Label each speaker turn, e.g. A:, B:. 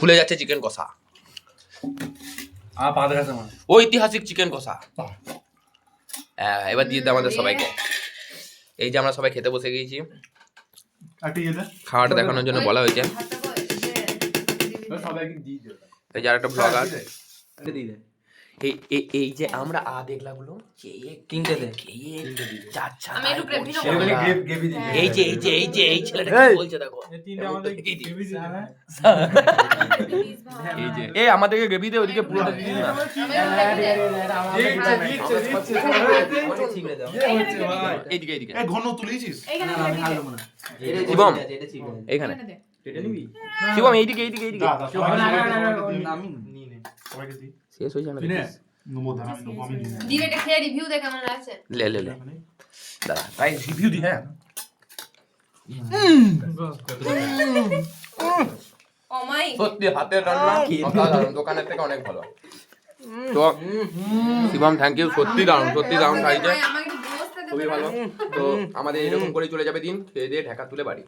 A: খুলে যাচ্ছে চিকেন কষা।
B: আমার
A: ঐতিহাসিক চিকেন কষা। হ্যাঁ এবার দিয়ে দে আমাদের সবাইকে। এই যে আমরা সবাই খেতে বসে গিয়েছি। খাওয়াটা দেখানোর জন্য বলা হয়েছে।
C: সবাইকে দিয়ে দে।
A: এই যে আরেকটা ব্লগ আছে।
B: দিয়ে দে।
A: এই যে আমরা আ দেখলা গুলো
B: তিনটে দে
A: চাচ্ছা এই যে এই যে এই যে এই ছেলেটা বলছে দেখো এই যে এই আমাদেরকে গ্রেভি দে ওদিকে পুরোটা দিয়ে না এইদিকে এইদিকে
C: এ, ঘন তুলেছিস
A: শিবম এইখানে শিবম এইদিকে এইদিকে এইদিকে
C: দা, সবাইকে।
A: শেষ হয়ে যাবে
C: তুই নে। নেব, দাঁড়া, আমি নেব, আমি নিয়ে
D: খেয়ে রিভিউ দে কেমন আছে
A: লে লে লে। দাঁড়া। তাই রিভিউ দি হ্যাঁ? সত্যি হাতের রান্না অসাধারণ দোকানের থেকে অনেক ভালো। তো শিবম থ্যাংক ইউ সত্যি দারুণ সত্যি দারুণ খাইছে। খুবই ভালো। তো আমাদের এরকম করে চলে যাবে দিন। খেয়ে দিয়ে ঢাকা তুলে বাড়ি।